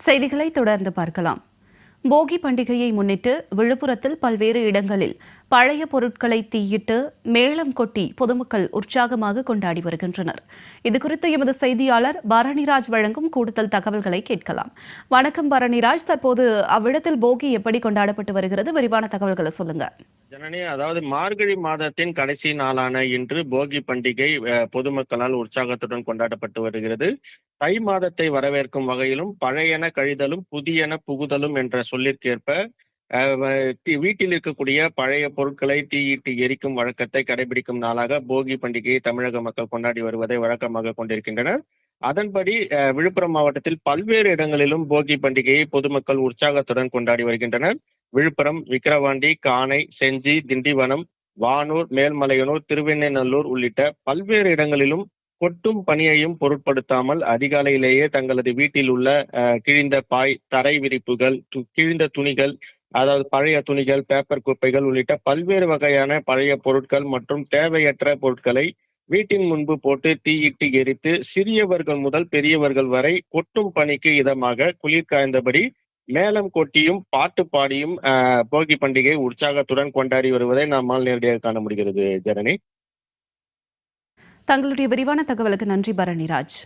செய்திகளை தொடர்ந்து பார்க்கலாம். போகி பண்டிகையை முன்னிட்டு விழுப்புரத்தில் பல்வேறு இடங்களில் பழைய பொருட்களை தீயிட்டு மேளம் கொட்டி பொதுமக்கள் உற்சாகமாக கொண்டாடி வருகின்றனர். இதுகுறித்து எமது செய்தியாளர் பரணிராஜ் வழங்கும் கூடுதல் தகவல்களை கேட்கலாம். வணக்கம் பரணிராஜ். தற்போது அவ்விடத்தில் போகி எப்படி கொண்டாடப்பட்டு வருகிறது? விரிவான தகவல்களை சொல்லுங்க. ஜனனி அதாவது மார்கழி மாதத்தின் கடைசி நாளான இன்று போகி பண்டிகை பொதுமக்களால் உற்சாகத்துடன் கொண்டாடப்பட்டு வருகிறது. தை மாதத்தை வரவேற்கும் வகையிலும் பழையன கழிதலும் புதியன புகுதலும் என்ற சொல்லிற்கேற்ப வீட்டில் இருக்கக்கூடிய பழைய பொருட்களை தீயிட்டு எரிக்கும் வழக்கத்தை கடைபிடிக்கும் நாளாக போகி பண்டிகையை தமிழக மக்கள் கொண்டாடி வருவதை வழக்கமாக கொண்டிருக்கின்றனர். அதன்படி அஹ், விழுப்புரம் மாவட்டத்தில் பல்வேறு இடங்களிலும் போகி பண்டிகையை பொதுமக்கள் உற்சாகத்துடன் கொண்டாடி வருகின்றனர். விழுப்புரம் விக்கிரவாண்டி காணை செஞ்சி திண்டிவனம் வானூர் மேல்மலையனூர் திருவெண்ணநல்லூர் உள்ளிட்ட பல்வேறு இடங்களிலும் கொட்டும் பணியையும் பொருட்படுத்தாமல் அதிகாலையிலேயே தங்களது வீட்டில் உள்ள கிழிந்த பாய் தரை விரிப்புகள் து- கிழிந்த துணிகள் அதாவது பழைய துணிகள் பேப்பர் குப்பைகள் உள்ளிட்ட பல்வேறு வகையான பழைய பொருட்கள் மற்றும் தேவையற்ற பொருட்களை வீட்டின் முன்பு போட்டு தீயிட்டு எரித்து சிறியவர்கள் முதல் பெரியவர்கள் வரை கொட்டும் பணிக்கு இதமாக குளிர் காய்ந்தபடி மேளம் கொட்டியும் பாட்டு பாடியும் போகி பண்டிகை உற்சாகத்துடன் கொண்டாடி வருவதை நம்மால் நேரடியாக காண முடிகிறது ஜனனி. தங்களுடைய விரிவான தகவலுக்கு நன்றி பரணிராஜ்